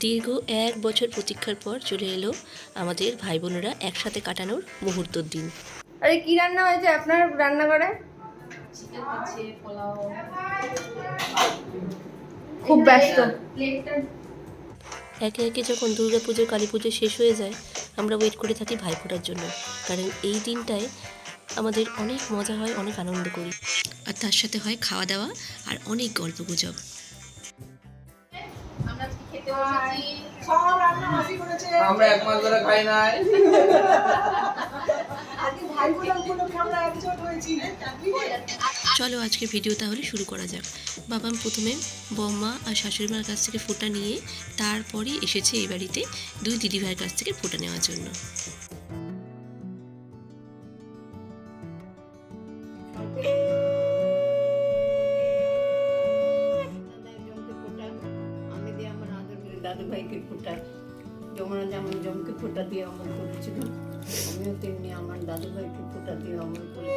দীর্ঘ এক বছর প্রতীক্ষার পর চলে এলো আমাদের ভাই বোনেরা একসাথে কাটানোর মুহূর্তর দিন। আরে কি রান্না হয়েছে আপনার রান্নাঘরে? খুব ব্যস্ত। একে একে যখন দুর্গা পুজো কালী পুজো শেষ হয়ে যায় আমরা ওয়েট করে থাকি ভাইফোঁটার জন্য। কারণ এই দিনটায় আমাদের অনেক মজা হয় অনেক আনন্দ করি। আর তার সাথে হয় খাওয়া দাওয়া আর অনেক গল্প গুজব আমরা এক মাস ধরে খাই নাই। চলো আজকে ভিডিও তাহলে শুরু করা যাক। বাবা প্রথমে বৌমা আর শাশুড়ি মার কাছ থেকে ফোটা নিয়ে তারপরে এসেছে এই বাড়িতে দুই দিদিভাইয়ের কাছ থেকে ফোটা নেওয়ার জন্য। আমার আদর করে দাদু ভাইকে ফোটা, যমুনা যেমন জমকে ফোটা দিয়ে অমল করেছিল। আমিও তেমনি আমার দাদু ভাইকে ফোটা দিয়ে অমল করি।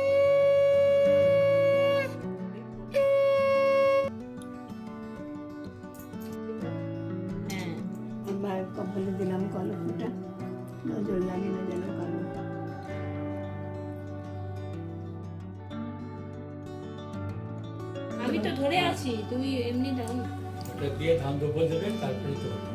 হ্যাঁ কপালে দিলাম কালো ফোটা নজর লাগে না যেন কালো আমি তো ধরে আছি, তুমি এমনি দাও না। দিয়ে ধান রোপণ দেবেন তারপরে তো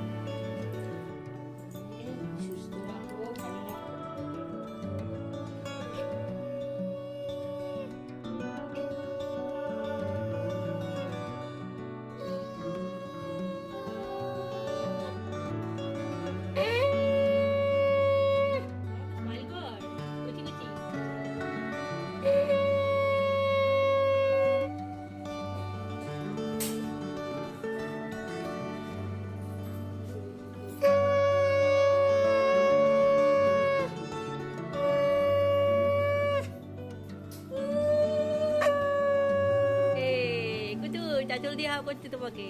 আচল দিয়ে হাওয়া করছে তোমাকে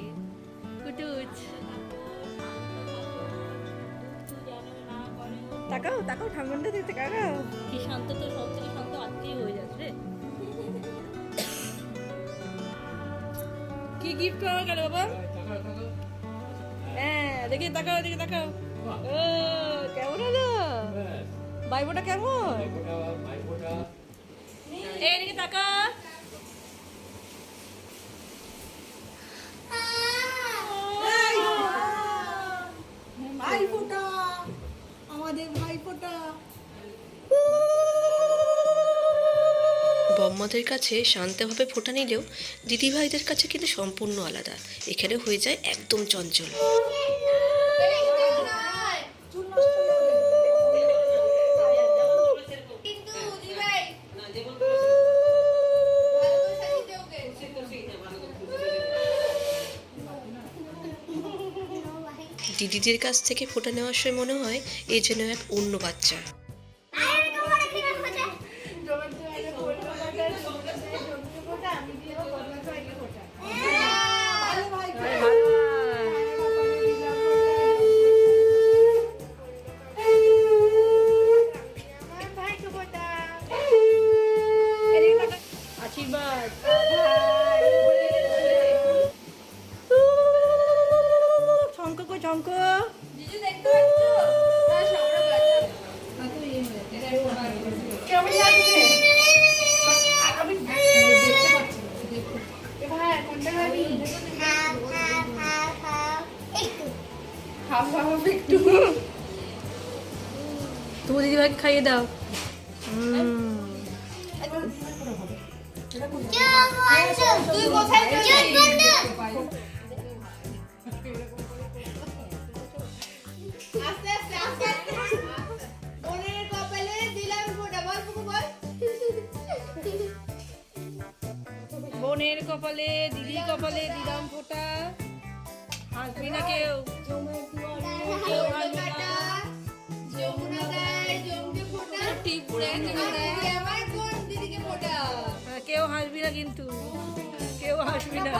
কুটুচ তাকাও তাকাও ঠাকুরটা দেখতে তাকাও কি শান্ত তো সব থেকে শান্ত আত্মীয় হয়ে যাচ্ছে রে কি গিফট পাওয়া গেল বাবা হ্যাঁ দেখি তাকাও দেখি তাকাও ও কেমন হলো বাইবোটা কেমন এই এদিকে তাকা বম্মাদের কাছে শান্তভাবে ফোঁটা নিলেও দিদিভাইদের কাছে কিন্তু সম্পূর্ণ আলাদা। এখানে হয়ে যায় একদম চঞ্চল। দিদিদের কাছ থেকে ফোঁটা নেওয়ার সময় মনে হয় এ যেন এক অন্য বাচ্চা। শঙ্খ কো শঙ্খ তুমি দিদিভাইকে খাইয়ে দাও বোনের কপালে, দিদির কপালে দিলাম ফোটা। হাসবি না কেউ কেউ হাসবি না কিন্তু। কেউ হাসবি না।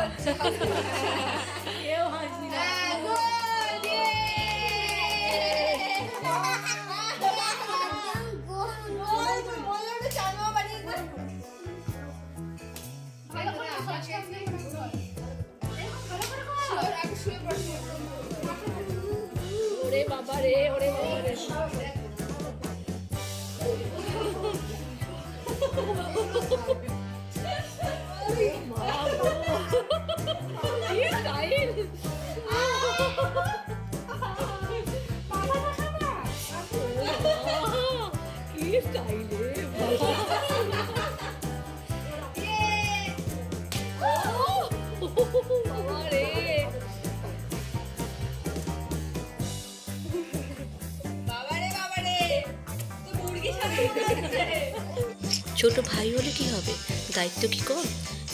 ছোট ভাই হলে কি হবে? দায়িত্ব কি কম?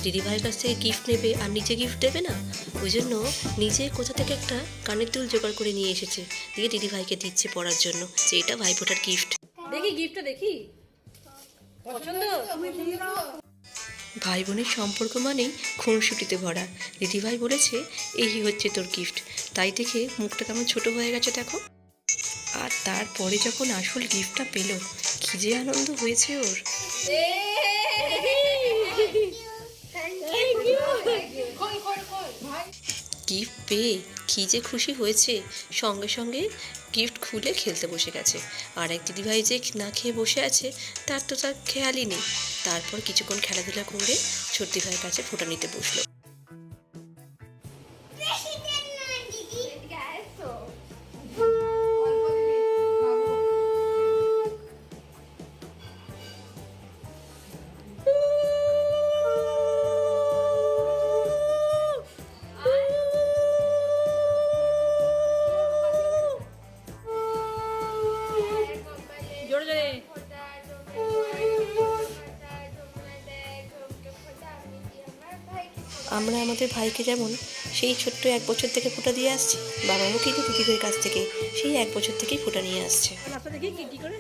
দিদি ভাইয়ের কাছ থেকে গিফট নেবে আর নিজে গিফট দেবে না? ওই জন্য নিজে কোথা থেকে একটা কানের দুল জোগাড় করে নিয়ে এসেছে। দিয়ে দিদি ভাইকে দিচ্ছে পড়ার জন্য। যে এটা ভাইফোঁটার গিফট দেখি গিফটটা দেখি। পছন্দ? ভাই বোনের সম্পর্ক মানেই খুনসুটিতে ভরা। দিদিভাই বলেছে এই হচ্ছে তোর গিফট তাই দেখে মুখটা কেমন ছোট হয়ে গেছে দেখো। আর তারপরে যখন আসল গিফটটা পেল কি যে আনন্দ হয়েছে ওর। গিফট পেয়ে কী যে খুশি হয়েছে সঙ্গে সঙ্গে গিফট খুলে খেলতে বসে গেছে। আর এক দিদিভাই যে না খেয়ে বসে আছে, তার তো তার খেয়ালই নেই। তারপর কিছুক্ষণ খেলাধুলা করে ছোট ভাইয়ের কাছে ফোটা নিতে বসল। আমরা আমাদের ভাইকে যেমন সেই ছোট্ট এক বছর থেকে ফোঁটা দিয়ে আসছি, বাবাও কিন্তু দিদিভাইয়ের কাছ থেকে সেই এক বছর থেকেই ফোঁটা নিয়ে আসছে। করে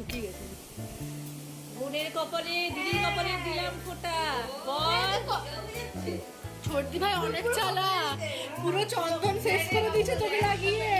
শুকিয়ে গেছে। বোনের কপালে দিদির কপালে দিলাম ফোটা। বল। ছোটদি ভাই অনেক চালা পুরো চন্দন শেষ করে দিয়েছে তোকে লাগিয়ে।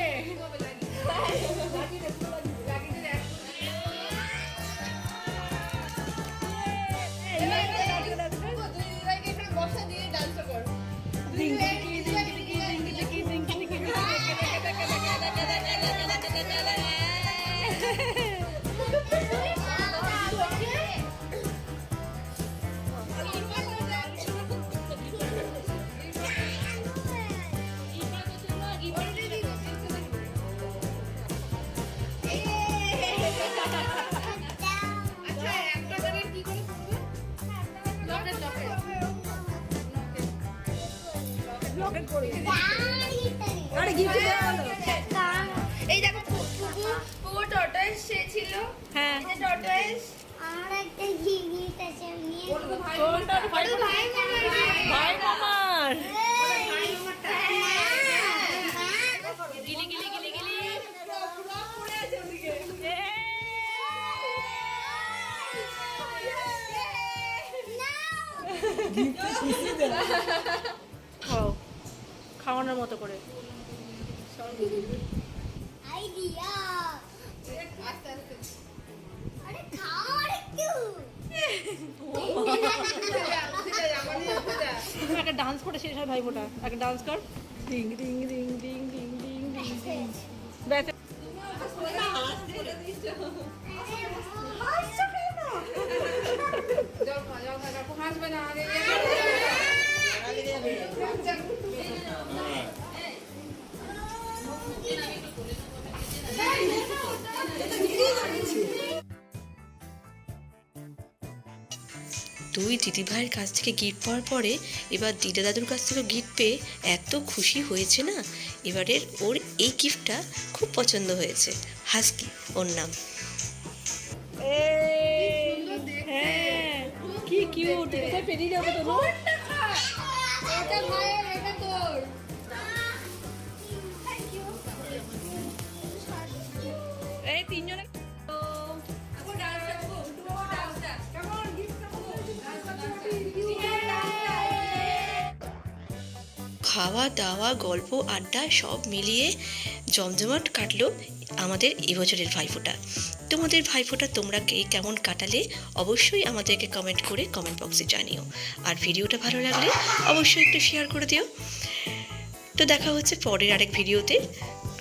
আরে গিফট এই দেখো পুকু পুকু টর্টয়েস সে ছিল হ্যাঁ এই টর্টয়েস আমার একটা গিফট আছে নিয়ে ভাই ভাই ভাই ভাই মামার গিলি গিলি গিলি গিলি পুরো পুরো আছে ওদিকে গিফট খুশি দেয় খাওয়ানোর মতো করে। একটা। ডান্স করে শেষ হয় ভাই মোটা একটা ডান্স কর ring ring ring ding ring ring ring ব্যাস। দুই দিদিভাইয়ের কাছ থেকে গিফট পাওয়ার পরে এবার দিদা দাদুর কাছ থেকে গিফট পেয়ে এত খুশি হয়েছে না? এবারের ওর এই গিফটটা খুব পছন্দ হয়েছে। হাসকি ওর নাম। হ্যাঁ কি কিউট কোথায় পেরিয়ে যাবে তো এটা ভাইয়ের এটা তোর? এই তিনজনে খাওয়া দাওয়া গল্প আড্ডা সব মিলিয়ে জমজমাট কাটলো আমাদের এবছরের ভাইফোঁটা তোমাদের ভাইফোঁটা তোমরা কে কেমন কাটালে অবশ্যই আমাদেরকে কমেন্ট করে কমেন্ট বক্সে জানিও আর ভিডিওটা ভালো লাগলে অবশ্যই একটু শেয়ার করে দিও তো দেখা হচ্ছে পরের আরেক ভিডিওতে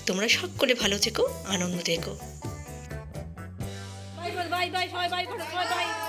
তোমরা সকলে ভালো থেকো আনন্দ থেকো বাই বাই বাই বাই সবাই বাই